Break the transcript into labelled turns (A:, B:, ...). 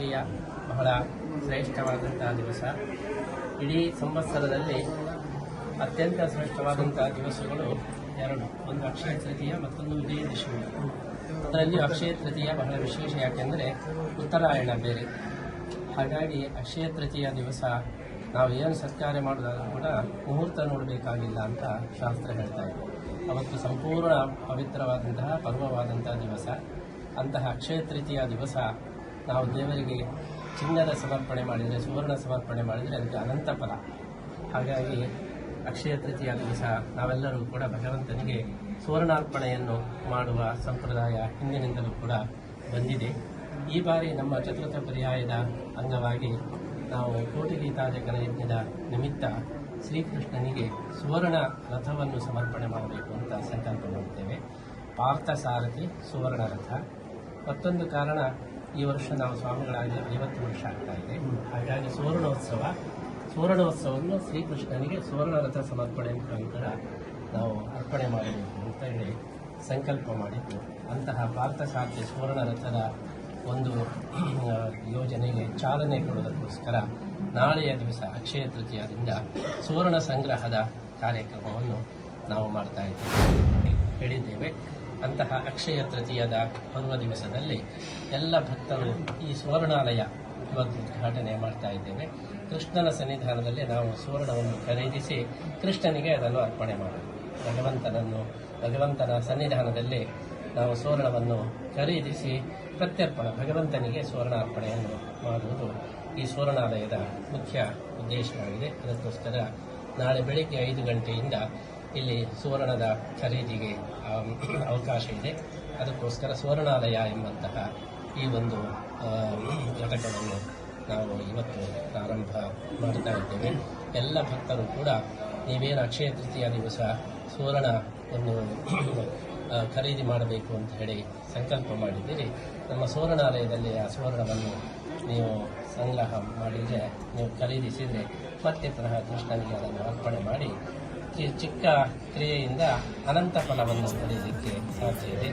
A: ತೃತೀಯ ಬಹಳ ಶ್ರೇಷ್ಠವಾದಂತಹ ದಿವಸ. ಇಡೀ ಸಂವತ್ಸರದಲ್ಲಿ ಅತ್ಯಂತ ಶ್ರೇಷ್ಠವಾದಂತಹ ದಿವಸಗಳು ಎರಡು. ಒಂದು ಅಕ್ಷಯ ತೃತೀಯ, ಮತ್ತೊಂದು ವಿಜಯದಶಮಿ ಅದರಲ್ಲಿ ಅಕ್ಷಯ ತೃತೀಯ ಬಹಳ ವಿಶೇಷ, ಯಾಕೆಂದರೆ ಉತ್ತರಾಯಣ ಬೇರೆ. ಹಾಗಾಗಿ ಅಕ್ಷಯ ತೃತೀಯ ದಿವಸ ನಾವು ಏನು ಸತ್ಕಾರ ಮಾಡಿದಾಗ ಕೂಡ ಮುಹೂರ್ತ ನೋಡಬೇಕಾಗಿಲ್ಲ ಅಂತ ಶಾಸ್ತ್ರ ಹೇಳ್ತಾ ಇದೆ. ಅವತ್ತು ಸಂಪೂರ್ಣ ಪವಿತ್ರವಾದಂತಹ, ಪರ್ವವಾದಂತಹ ದಿವಸ. ಅಂತಹ ಅಕ್ಷಯ ತೃತೀಯ ದಿವಸ ನಾವು ದೇವರಿಗೆ ಚಿನ್ನದ ಸಮರ್ಪಣೆ ಮಾಡಿದರೆ, ಸುವರ್ಣ ಸಮರ್ಪಣೆ ಮಾಡಿದರೆ ಅದಕ್ಕೆ ಅನಂತ ಫಲ. ಹಾಗಾಗಿ ಅಕ್ಷಯ ತೃತೀಯ ದಿವಸ ನಾವೆಲ್ಲರೂ ಕೂಡ ಭಗವಂತನಿಗೆ ಸುವರ್ಣಾರ್ಪಣೆಯನ್ನು ಮಾಡುವ ಸಂಪ್ರದಾಯ ಹಿಂದಿನಿಂದಲೂ ಕೂಡ ಬಂದಿದೆ. ಈ ಬಾರಿ ನಮ್ಮ ಚತುರ್ಥ ಪರ್ಯಾಯದ ಅಂಗವಾಗಿ ನಾವು ಕೋಟಿ ಗೀತಾಜಕನ ಯಜ್ಞದ ನಿಮಿತ್ತ ಶ್ರೀಕೃಷ್ಣನಿಗೆ ಸುವರ್ಣ ರಥವನ್ನು ಸಮರ್ಪಣೆ ಮಾಡಬೇಕು ಅಂತ ಸಂಕಲ್ಪ ಮಾಡುತ್ತೇವೆ. ಪಾರ್ಥ ಸಾರಥಿ ಸುವರ್ಣ ರಥ. ಮತ್ತೊಂದು ಕಾರಣ ಈ ವರ್ಷ ನಾವು ಸ್ವಾಮಿಗಳಾಗಿ ಐವತ್ತು ವರ್ಷ ಆಗ್ತಾ ಇದೆ. ಹಾಗಾಗಿ ಸುವರ್ಣೋತ್ಸವ, ಸುವರ್ಣೋತ್ಸವವನ್ನು ಶ್ರೀಕೃಷ್ಣನಿಗೆ ಸುವರ್ಣ ರಥ ಸಮರ್ಪಣೆ ಮುಖಾಂತರ ನಾವು ಅರ್ಪಣೆ ಮಾಡಬೇಕು ಅಂತ ಹೇಳಿ ಸಂಕಲ್ಪ ಮಾಡಿದ್ದು. ಅಂತಹ ಭಾರತ ಸುವರ್ಣ ರಥದ ಒಂದು ಯೋಜನೆಗೆ ಚಾಲನೆ ಕೊಡುವುದಕ್ಕೋಸ್ಕರ ನಾಳೆಯ ದಿವಸ ಅಕ್ಷಯ ತೃತೀಯದಿಂದ ಸುವರ್ಣ ಸಂಗ್ರಹದ ಕಾರ್ಯಕ್ರಮವನ್ನು ನಾವು ಮಾಡ್ತಾ ಇದ್ದೇವೆ. ಹೇಳಿದ್ದೇವೆ. ಅಂತಹ ಅಕ್ಷಯ ತೃತೀಯದ ಪರ್ವ ದಿವಸದಲ್ಲಿ ಎಲ್ಲ ಭಕ್ತರು ಈ ಸುವರ್ಣಾಲಯ ಇವತ್ತು ಉದ್ಘಾಟನೆ ಮಾಡ್ತಾ ಇದ್ದೇವೆ. ಕೃಷ್ಣನ ಸನ್ನಿಧಾನದಲ್ಲಿ ನಾವು ಸುವರ್ಣವನ್ನು ಖರೀದಿಸಿ ಕೃಷ್ಣನಿಗೆ ಅದನ್ನು ಅರ್ಪಣೆ ಮಾಡೋದು ಭಗವಂತನನ್ನು, ಭಗವಂತನ ಸನ್ನಿಧಾನದಲ್ಲಿ ನಾವು ಸುವರ್ಣವನ್ನು ಖರೀದಿಸಿ ಪ್ರತ್ಯರ್ಪಣ, ಭಗವಂತನಿಗೆ ಸುವರ್ಣಾರ್ಪಣೆಯನ್ನು ಮಾಡುವುದು ಈ ಸುವರ್ಣಾಲಯದ ಮುಖ್ಯ ಉದ್ದೇಶವಾಗಿದೆ. ಅದಕ್ಕೋಸ್ಕರ ನಾಳೆ ಬೆಳಿಗ್ಗೆ ಐದು ಗಂಟೆಯಿಂದ ಇಲ್ಲಿ ಸುವರ್ಣದ ಖರೀದಿಗೆ ಅವಕಾಶ ಇದೆ. ಅದಕ್ಕೋಸ್ಕರ ಸುವರ್ಣಾಲಯ ಎಂಬಂತಹ ಈ ಒಂದು ಘಟಕವನ್ನು ನಾವು ಇವತ್ತು ಪ್ರಾರಂಭ ಮಾಡ್ತಾ ಇದ್ದೇವೆ. ಎಲ್ಲ ಭಕ್ತರು ಕೂಡ ನೀವೇನು ಅಕ್ಷಯ ತೃತೀಯ ದಿವಸ ಸುವರ್ಣವನ್ನು ಖರೀದಿ ಮಾಡಬೇಕು ಅಂತ ಹೇಳಿ ಸಂಕಲ್ಪ ಮಾಡಿದ್ದೀರಿ. ನಮ್ಮ ಸುವರ್ಣಾಲಯದಲ್ಲಿ ಆ ಸುವರ್ಣವನ್ನು ನೀವು ಸಂಗ್ರಹ ಮಾಡಿದರೆ, ನೀವು ಖರೀದಿಸಿದರೆ ಮತ್ತೆ ಪುನಃ ಕೃಷ್ಣನಿಗೆ ಅದನ್ನು ಅರ್ಪಣೆ ಮಾಡಿ ಚಿಕ್ಕ ಕ್ರಿಯೆಯಿಂದ ಅನಂತ ಫಲವನ್ನು ಪಡೆಯಲಿಕ್ಕೆ ಸಾಧ್ಯ ಇದೆ.